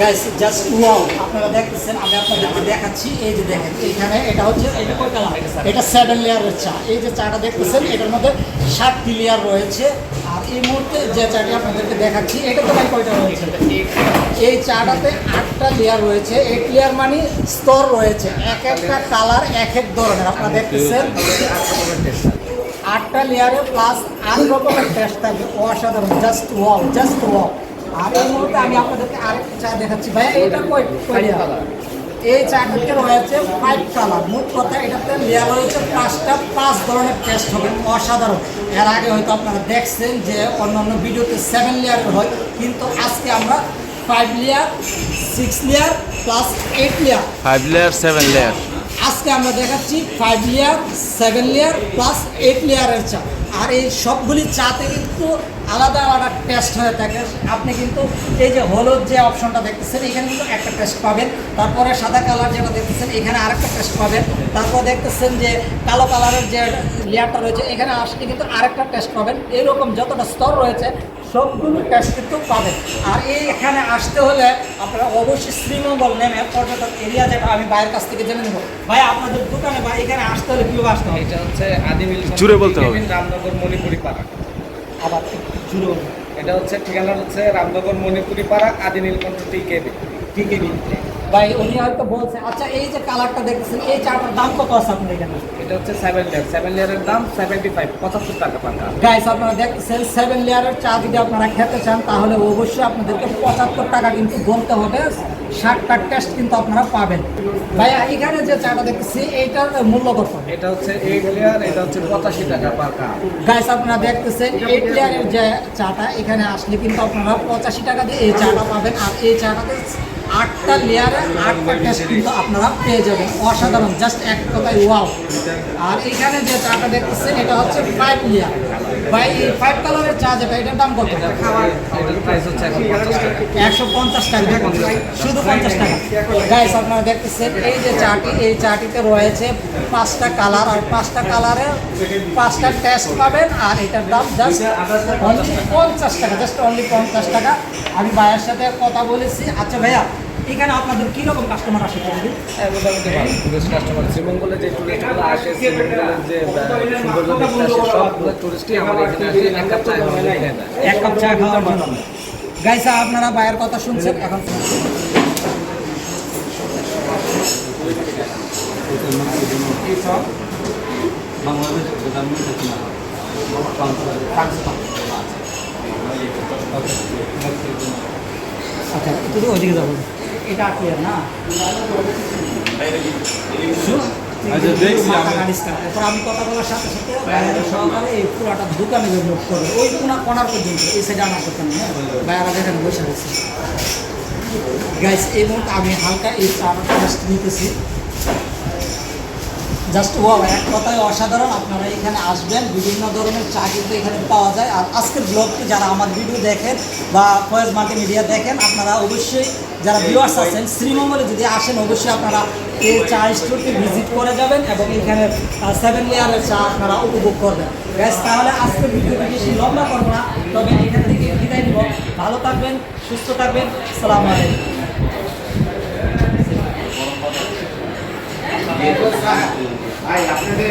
Guys just wow আপনারা দেখতেছেন, আমি আপনাদেরকে দেখাচ্ছি। এই যে দেখেন এখানে এটা হচ্ছে, এটা কয় কালার এটা সেভেন লেয়ারের চা। এই যে চাটা দেখতেছেন, এটার মধ্যে সাতটি লেয়ার রয়েছে। আর এই মুহূর্তে যে চাটি আপনাদেরকে দেখাচ্ছি, এটা তো কয়টা রয়েছে? এই চাটাতে আটটা লেয়ার রয়েছে। এক লেয়ার মানে স্তর রয়েছে। এক একটা কালার এক এক ধরনের, আপনারা দেখতেছেন। আটটা লেয়ারে প্লাস আট রকমের টেস্ট থাকবে। অসাধারণ জাস্ট ওয়াও জাস্ট ওয়াও আর এই মুহূর্তে আমি আপনাদেরকে আরেকটা চা দেখাচ্ছি। ভাই এটা কয় কয় এই চাটাতে রয়েছে ফাইভ কালার মোট কথা এটাতে লেয়ার রয়েছে পাঁচটা পাঁচ ধরনের টেস্ট হবে। অসাধারণ। এর আগে হয়তো আপনারা দেখছেন যে অন্যান্য ভিডিওতে সেভেন লেয়ারের হয় কিন্তু আজকে আমরা five layer six layer plus eight layer five layer seven layer আজকে আমরা দেখাচ্ছি five layer seven layer plus eight লেয়ারের চা। আর এই সবগুলি চাতে কিন্তু আলাদা আলাদা টেস্ট হয়ে থাকে। আপনি কিন্তু এই যে হলুদ যে অপশনটা দেখতেছেন, এখানে কিন্তু একটা টেস্ট পাবেন। তারপরে সাদা কালার যেটা দেখতেছেন, এখানে আরেকটা টেস্ট পাবেন। তারপর দেখতেছেন যে কালো কালারের যে লেয়ারটা রয়েছে, এখানে আসলে কিন্তু আরেকটা টেস্ট পাবেন। এরকম যতটা স্তর রয়েছে সবগুলো ক্যাশ কিন্তু পাবেন। আর এই এখানে আসতে হলে আপনারা অবশ্যই শ্রীমঙ্গল নেমে পর্যটক এরিয়া যেটা আমি বাইরের কাছ থেকে জেনে নেব। ভাই আপনাদের দোকানে বা এখানে আসতে হলে কীভাবে আসতে হবে? এটা হচ্ছে আদিমিল জুড়ে বলতে হবে। রামনগর মণিপুরি পাড়া আবার জুড়ে। এটা হচ্ছে ঠিকানা হচ্ছে রামনগর মণিপুরি পাড়া আদি নীলকণ্ঠ টি কেবি ঠিক আছে ভাই উনি হয়তো বলছে আচ্ছা এই যে কালারটা দেখতেছেন এই চাটার দাম কত আছে আপনার এখানে? এটা হচ্ছে সেভেন লেয়ার সেভেন লেয়ারের দাম সেভেন্টি ফাইভ পঁচাত্তর টাকা পাকা। গাইস আপনারা দেখতেছেন সেভেন লেয়ারের চা যদি আপনারা খেতে চান তাহলে অবশ্যই আপনাদেরকে পঁচাত্তর টাকা কিন্তু গুনতে হবে। ষাটটা টেস্ট কিন্তু আপনারা পাবেন। ভাইয়া এখানে যে চাটা দেখতেছি এইটার মূল্য কত? এটা হচ্ছে এইট লেয়ার এটা হচ্ছে পঁচাশি টাকা পার কাপ গাইস আপনারা দেখতেছেন এইট লেয়ারের যে চাটা এখানে আসলে কিন্তু আপনারা পঁচাশি টাকা দিয়ে এই চাটা পাবেন। আর এই চাটাতে আটটা লেয়ারে আটটা টেস্ট কিন্তু আপনারা পেয়ে যাবেন। অসাধারণ জাস্ট এক কথায় ওয়াও আর এখানে যে চাটা দেখতেছেন এটা হচ্ছে ফাইভ লেয়ার ভাই এই ফাইভ কালারের চা যেটা এটার দাম কত? একশো পঞ্চাশ টাকা। শুধু পঞ্চাশ টাকা। গাইস আপনারা দেখতেছেন এই যে চাটি এই চাটিতে রয়েছে পাঁচটা কালার আর পাঁচটা কালারের পাঁচটা টেস্ট পাবেন আর এটার দাম জাস্ট অনলি পঞ্চাশ টাকা জাস্ট অনলি পঞ্চাশ টাকা। আমি ভাইয়ের সাথে কথা বলেছি। আচ্ছা ভাইয়া এখানে আপনাদের কীরকম কাস্টমার আসে প্রতিদিন হ্যাঁ, মোটামুটি ভালো। টুরিস্ট কাস্টমার শ্রীমঙ্গলে যে টুরিস্টগুলো আসে শ্রীমঙ্গলের যে আহ, সৌন্দর্য দেখতে আসে সবগুলো টুরিস্টই আমার এখানে আসে। এক কাপ চা খাওয়ার জন্য। এক কাপ চা খাওয়ার জন্য। গাইসা আপনারা ভাইয়ের কথা শুনছেন? এখন আচ্ছা একটু ওইদিকে যাব এটা ক্লিয়ার না? আচ্ছা, দেখছি। এরপর আমি কথা বলার সাথে সাথে সহকারে এই পুরাটা দোকানে লোক করবে ওই কোনা কোনার পর্যন্ত এই সাইডে আনার কথা না বাইরে যেখানে বসে গেছে গাইস এই মুহূর্তে আমি হালকা এই টেস্ট নিতেছি। জাস্ট ও এক কথায় অসাধারণ, আপনারা এখানে আসবেন। বিভিন্ন ধরনের চা কিন্তু এখানে পাওয়া যায়। আর আজকের ব্লগটি যারা আমার ভিডিও দেখেন বা ফয়েজ মাল্টিমিডিয়া দেখেন, আপনারা অবশ্যই যারা ভিউয়ার্স আছেন, শ্রীমঙ্গলে যদি আসেন, অবশ্যই আপনারা এই চা স্টোরটি ভিজিট করে যাবেন এবং এখানে সেভেন ইয়ারের চা আপনারা উপভোগ করবেন। ব্যাস, তাহলে আজকের ভিডিওটি বেশি লম্বা করব না, তবে এখান থেকে বিদায় নিব। ভালো থাকবেন, সুস্থ থাকবেন। সালাম আলাইকুম। আপনাদের